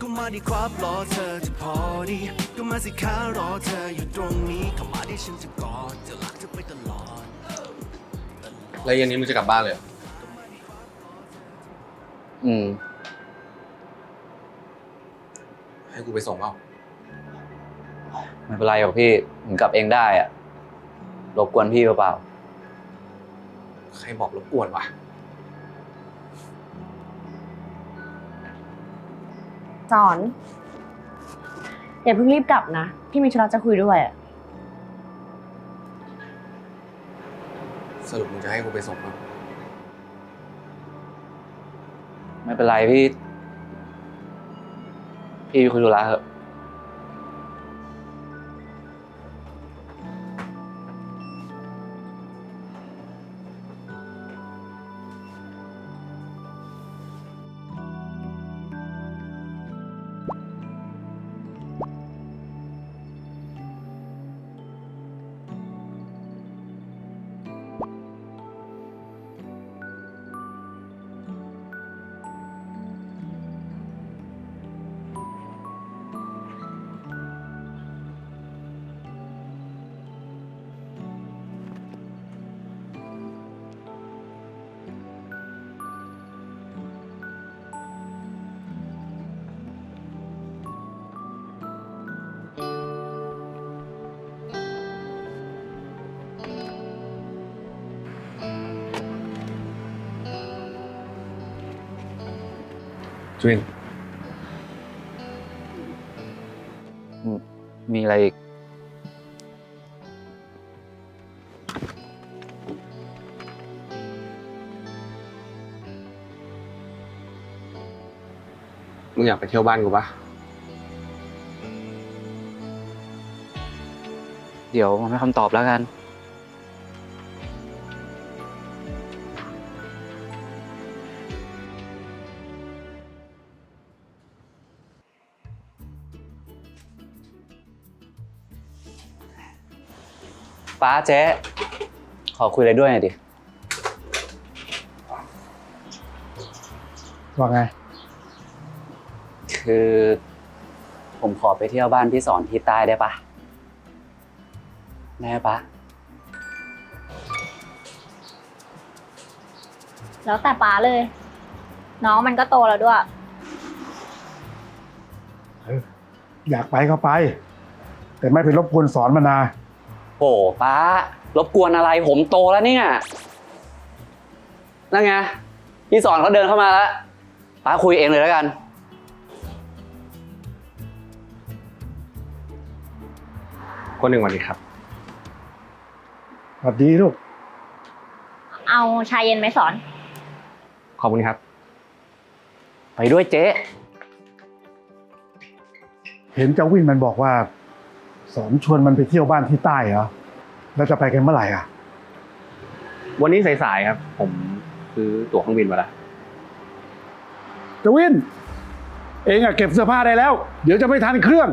ก็มาดีครับรอเธอจะพอดี ก็มาสิค้ารอเธออยู่ตรงนี้เข้ามาที่ฉันจะกอดจะรักเธอไปตลอด แล้วเย็นนี้มึงจะกลับบ้านเลยเหรออืม ให้กูไปส่งเปล่าไม่เป็นไรหรอกพี่ผมกลับเองได้อะรบกวนพี่เปล่าใครบอกรบกวนวะ สอนอย่าเพิ่งรีบกลับนะ พี่มีธุระจะคุยด้วยอะสรุปมึงจะให้กูไปส่งเปล่าๆไม่เป็นไรพี่ พี่คุยธุระเถอะ จุวินมีอะไรอีก มึงอยากไปเที่ยวบ้านกูปะเดี๋ยวผมให้คำตอบแล้วกัน ป้าเจ๊ขอคุยอะไรด้วยหน่อยดิ ว่าไง คือ ผมขอไปเที่ยวบ้านพี่สอนที่ใต้ได้ปะได้ปะแล้วแต่ป้าเลย น้องมันก็โตแล้วด้วย อยากไปก็ไป แต่ไม่ไปรบกวนสอนมานา โอ้ป้ารบกวนอะไรผมโตแล้วเนี่ยนั่นไงพี่สอนเขาเดินเข้ามาแล้วป้าคุยเองเลยแล้วกัน คนหนึ่งวันดีครับ สวัสดีลูก เอาชายเย็นไหมสอน ขอบคุณครับ ไปด้วยเจ๊ เห็นเจ้าวินมันบอกว่า สอนชวนมันไปเที่ยวบ้านที่ใต้เหรอแล้วจะไปกันเมื่อไหร่อะ วันนี้สายๆครับ ผมซื้อตั๋วเครื่องบินมาแล้วเจ้าวิน เองอะเก็บเสื้อผ้าได้แล้ว เดี๋ยวจะไม่ทันเครื่อง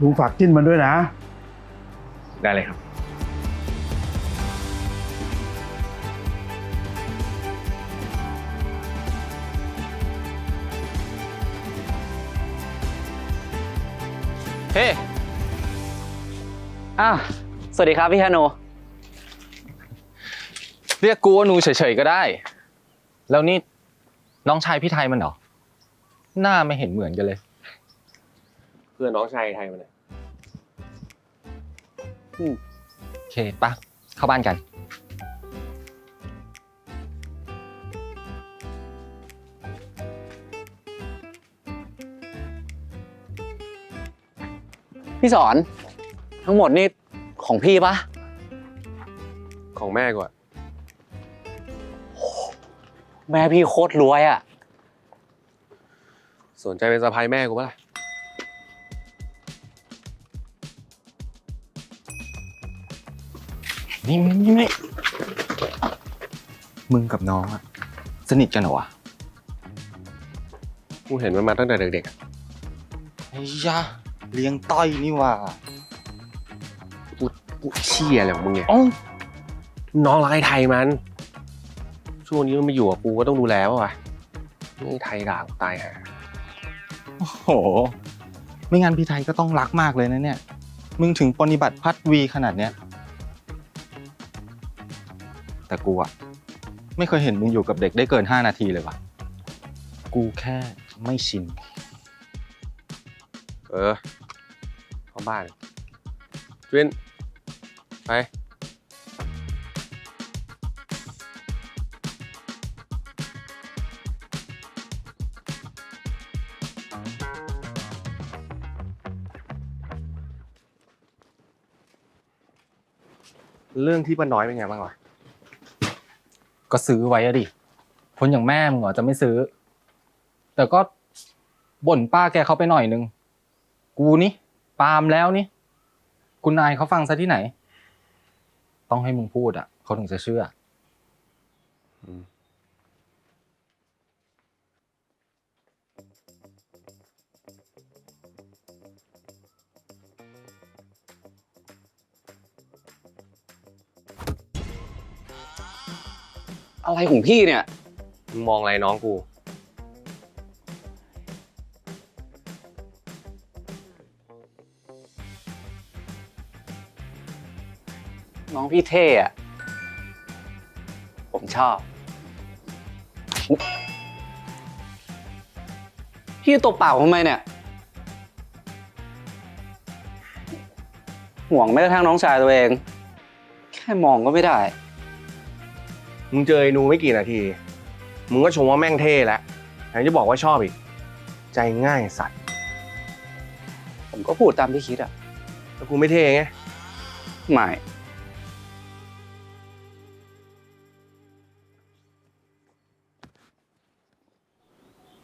ลุงฝากจิ้นมันด้วยนะ ได้เลยครับ เฮ้อ้าวสวัสดีครับพี่ฮาโน เรียกกูว่าหนูเฉยๆก็ได้ แล้วนี่น้องชายพี่ไทยมันเหรอ หน้าไม่เห็นเหมือนกันเลย เพื่อนน้องชายไทยมันเลยโอเคปะเข้าบ้านกัน พี่สอน ทั้งหมดนี่ของพี่ปะของแม่กูอะแม่พี่โคตรรวยอะ่ะสนใจเป็นสะพายแม่กูปะล่ะนี่นี่นี่นี่มึงกับน้องอะสนิทกันเหรอวะกูเห็นมันมาตั้งแต่เด็กๆอะ ไอ้ยะ เลี้ยงต้อยนี่ว่ากูเชี่ยอะไรของมึงเนี่ยอ๋อน้องรักไอ้ไทยมัน ช่วงนี้มันมาอยู่กับกูก็ต้องดูแลปะวะนี่ไทยด่ากูตายฮะโอ้โห ไม่งั้นพี่ไทยก็ต้องรักมากเลยนะเนี่ย มึงถึงปฏิบัติพัดวีขนาดเนี้ย แต่กูอะไม่เคยเห็นมึงอยู่กับเด็กได้เกิน 5 นาทีเลยว่ะ กูแค่ไม่ชิน เออ เข้าบ้านจวินไปเรื่องที่ป้าน้อยเป็นไงบ้างวะก็ซื้อไว้อะดิ คนอย่างแม่มึงเหรอจะไม่ซื้อ แต่ก็บ่นป้าแกเขาไปหน่อยนึง กูนี่ ปาล์มแล้วนี่ คุณนายเขาฟังซะที่ไหน ต้องให้มึงพูดอะเขาถึงจะเชื่ออะไรของพี่เนี่ย มึงมองอะไรน้องกู น้องพี่เท่อะผมชอบ พี่ตบปากผมทำไมเนี่ย ห่วงแม้กระทั่งน้องชายตัวเอง แค่มองก็ไม่ได้ มึงเจอไอ้นูไม่กี่นาที มึงก็ชมว่าแม่งเท่แล้วแถมจะบอกว่าชอบอีก ใจง่ายสัตว์ ผมก็พูดตามที่คิดอะแล้วกูไม่เท่ไง ไม่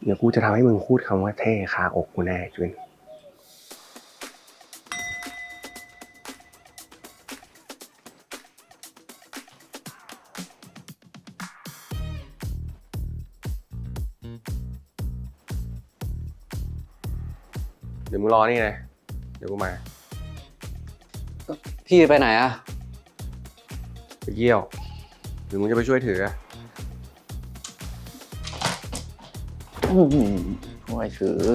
เดี๋ยวกูจะทำให้มึงพูดคำว่าเท่คาอกกูแน่จุนเดี๋ยวมึงรอนี่เลยเดี๋ยวกูมา พี่ไปไหนอะไปเยี่ยว หรือมึงจะไปช่วยถืออะ ช่วยถือ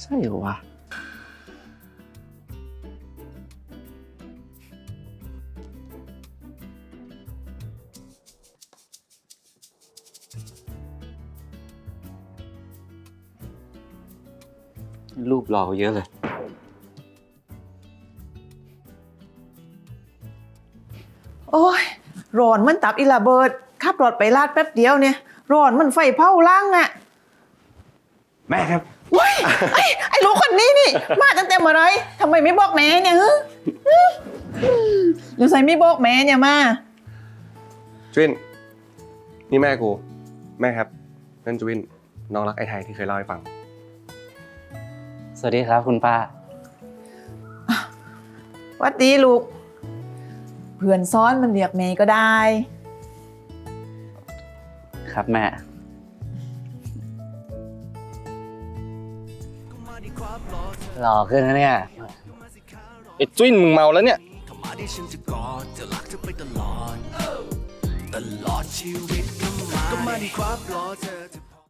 ใรอวะรูปหล่อเยอะเลย โอ้ยร้อนมันตับอีระเบิดขับรถไปลาดแป๊บเดียวเนี่ยร้อนมันไฟเผาล่างอะแม่ครับว้ายไอ้ไอ้ลูกคนนี้นี่ มาตั้งแต่เมื่อไหรทำไมไม่บอกแม่เนี่ยฮึหรือใส่ไม่บอกแม่เนี่ยมาจวิน นี่แม่กู แม่ครับ นั่นจวิน น้องรักไอ้ไทยที่เคยเล่าให้ฟังส วัสดีครับคุณป้าหวัดดีลูก เพื่อนซ้อนมันเรียกแม่ก็ได้ ครับแม่ หล่อขึ้นนะเนี่ย ไอ้จุ้นมึงเมาแล้วเนี่ยเข้ามาที่ฉันจะกอดจะรักเธอไปตลอดตลอดชีวิตก็มาก็มาดีครับรอเธอจะ